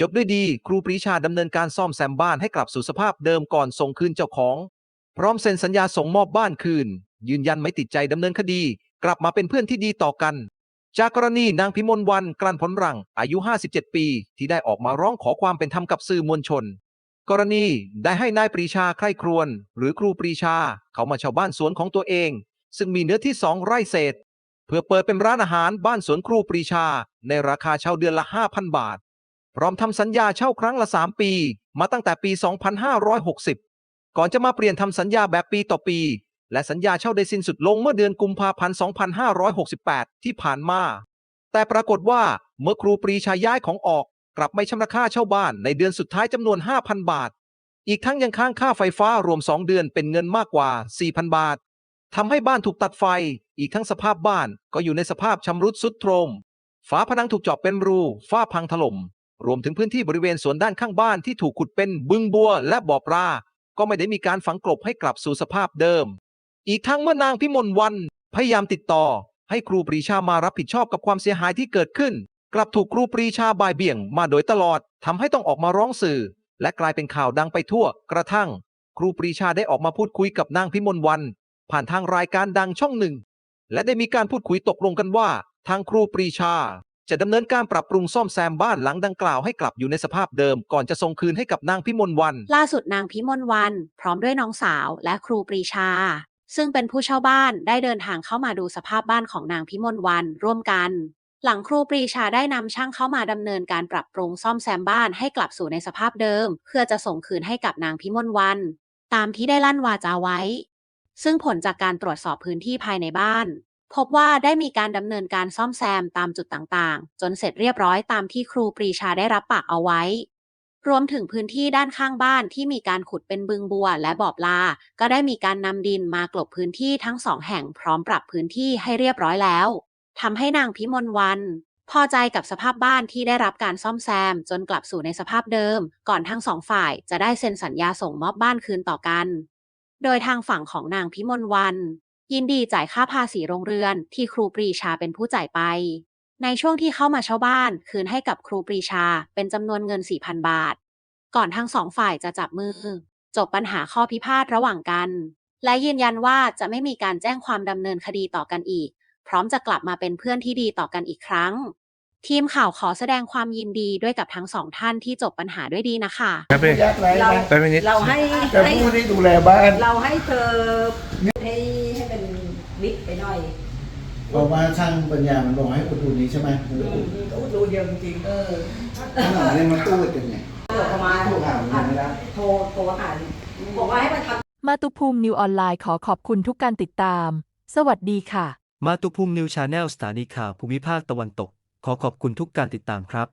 จบด้วยดี ครูปรีชาดำเนินการซ่อมแซมบ้านให้กลับสู่สภาพเดิมก่อนส่งคืนเจ้าของ พร้อมเซ็นสัญญาส่งมอบบ้านคืน ยืนยันไม่ติดใจดำเนินคดี กลับมาเป็นเพื่อนที่ดีต่อกัน จากกรณีนางพิมลวันกลั่นผลรัง อายุ 57 ปี ที่ได้ออกมาร้องขอความเป็นธรรมกับสื่อมวลชน กรณีได้ให้นายปรีชาใคร่ครวญหรือครูปรีชา เขามาเช่าบ้านสวนของตัวเอง ซึ่งมีเนื้อที่สองไร่เศษ เพื่อเปิดเป็นร้านอาหารบ้านสวนครูปรีชา ในราคาเช่าเดือนละ 5,000 บาท พร้อมทำสัญญาเช่าครั้งละ 3 ปี มาตั้งแต่ปี 2560 ก่อนจะมาเปลี่ยนทำสัญญาแบบปีต่อปี และสัญญาเช่าได้สิ้นสุดลงเมื่อเดือนกุมภาพันธ์ 2568 ที่ผ่านมา แต่ปรากฏว่าเมื่อครูปรีชาย้ายของออก กลับไม่ชำระค่าเช่าบ้านในเดือนสุดท้ายจำนวน 5,000 บาท อีกทั้งยังค้างค่าไฟฟ้ารวม 2 เดือนเป็นเงินมากกว่า 4,000 บาททำให้บ้านถูกตัดไฟ อีกทั้งสภาพบ้านก็อยู่ในสภาพชำรุดสุดโทรม ฝาผนังถูกเจาะเป็นรู ฝ้าพังถล่ม รวมถึงพื้นที่บริเวณสวนด้านข้างบ้านที่ถูกขุดเป็นบึงบัวและบ่อปลา ก็ไม่ได้มีการฝังกลบให้กลับสู่สภาพเดิม อีกทั้งเมื่อนางพิมลวัน พยายามติดต่อ ให้ครูปรีชามารับผิดชอบกับความเสียหายที่เกิดขึ้น กลับถูกครูปรีชาบ่ายเบี่ยงมาโดยตลอดทำให้ต้องออกมาร้องสื่อ และกลายเป็นข่าวดังไปทั่ว กระทั่ง ครูปรีชาได้ออกมาพูดคุยกับนางพิมลวัน ผ่านทางรายการดังช่องหนึ่ง และได้มีการพูดคุยตกลงกันว่า ทางครูปรีชา จะดำเนินการปรับปรุงซ่อมแซมบ้านหลังดังกล่าวให้กลับอยู่ในสภาพเดิม ก่อนจะส่งคืนให้กับนางพิมลวัน ล่าสุดนางพิมลวัน พร้อมด้วยน้องสาวและครูปรีชา ซึ่งเป็นผู้เช่าบ้านได้เดินทางเข้ามาดูสภาพบ้านของนางพิมลวันร่วมกัน หลังครูปรีชาได้นำช่างเข้ามาดำเนินการปรับปรุงซ่อมแซมบ้านให้กลับสู่ในสภาพเดิม เพื่อจะส่งคืนให้กับนางพิมลวัน ตามที่ได้ลั่นวาจาไว้ ซึ่งผลจากการตรวจสอบพื้นที่ภายในบ้าน พบว่าได้มีการดำเนินการซ่อมแซมตามจุดต่างๆ จนเสร็จเรียบร้อยตามที่ครูปรีชาได้รับปากเอาไว้ รวมถึงพื้นที่ด้านข้างบ้านที่มีการขุดเป็นบึงบัวและบ่อปลา ก็ได้มีการนำดินมากลบพื้นที่ทั้งสองแห่งพร้อมปรับพื้นที่ให้เรียบร้อยแล้วทำให้นางพิมลวัน พอใจกับสภาพบ้านที่ได้รับการซ่อมแซม จนกลับสู่ในสภาพเดิม ก่อนทั้งสองฝ่ายจะได้เซ็นสัญญาส่งมอบบ้านคืนต่อกัน โดยทางฝั่งของนางพิมลวัน ยินดีจ่ายค่าภาษีโรงเรือนที่ครูปรีชาเป็นผู้จ่ายไป ในช่วงที่เข้ามาเช่าบ้าน คืนให้กับครูปรีชาเป็นจำนวนเงิน 4,000 บาท ก่อนทั้งสองฝ่ายจะจับมือ จบปัญหาข้อพิพาทระหว่างกัน และยืนยันว่าจะไม่มีการแจ้งความดำเนินคดีต่อกันอีก พร้อมจะกลับมาเป็นเพื่อนที่ดีต่อกันอีกครั้ง ทีมข่าวขอแสดงความยินดีด้วยกับทั้งสองท่านที่จบปัญหาด้วยดีนะคะ ครับพี่ยากไรเรา นะไปไปนิด เราให้แต่ให้ผู้ที่ดูแลบ้าน เราให้เธอให้ให้เป็นวิกไป หน่อยบอกว่าช่างปัญญามันบอกให้อุดหนุนนี้ใช่ไหมอืมก็ดูเดียวจริงๆเออขนาดนี้มันตู้กันไงเดี๋ยวประมาณโทรหามันไม่ได้โทรโทรหาบอกว่าให้มาทำ มาตุภูมินิวออนไลน์ขอขอบคุณทุกการติดตาม สวัสดีค่ะ มาตุภูมินิวชาแนลสถานีข่าวภูมิภาคตะวันตก ขอขอบคุณทุกการติดตามครับ